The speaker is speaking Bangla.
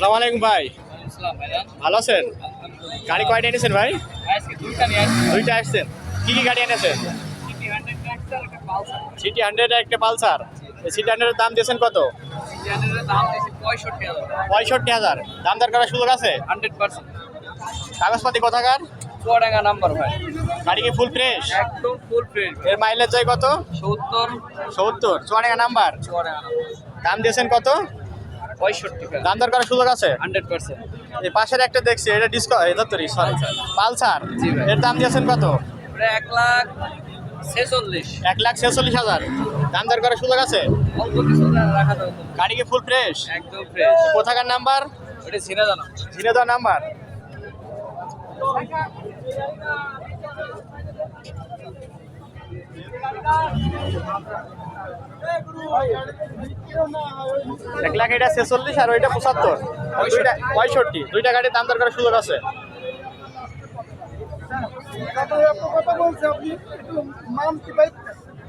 সালাম আলাইকুম ভাই। ভালো আছেন? গাড়ি কয়টা এনেছেন ভাই? দুইটা আসছেন। কি কি গাড়ি এনেছেন? সিটি হান্ড্রেড একটা পালসার। সিটি হান্ড্রেডের দাম দিয়েছেন কত? পঁয়ষট্টি হাজার। দাম দর করার সুযোগ আছে? হান্ড্রেড পার্সেন্ট কাগজপাতি কোথাকার? চুয়াডাঙ্গা নাম্বার ভাই গাড়ি কি ফুল ফ্রেশ একদম ফুল প্রিন্ট এর মাইলেজ যায় কত? সত্তর। সত্তর। চুয়াডাঙ্গা নাম্বার চুয়াডাঙ্গা দাম দিয়েছেন কত? পঁয়ষট্টি দাম দর করার সুযোগ আছে? Hundred percent. এই পাশের একটা দেখছি এটা ডিসকাউ এটা তো সরি পালসার। এর দাম দিয়েছেন কত? এক লাখ ছেচল্লিশ। এক লাখ ছেচল্লিশ হাজার। দাম দর করার সুযোগ আছে? অল্প কিছু রাখা যাবে গাড়ি কি ফুল ফ্রেশ একদম ফ্রেশ কোথাকার নাম্বার ওটা ছিনা জানা ঝিনেদা নাম্বার এক লাখ, এটা ছেচল্লিশ আর ওইটা পঁচাত্তর। পঁয়ষট্টি। দুইটা গাড়ির দাম দরকার সুযোগ আছে। কথা বলছে আপনি? একটু মান কি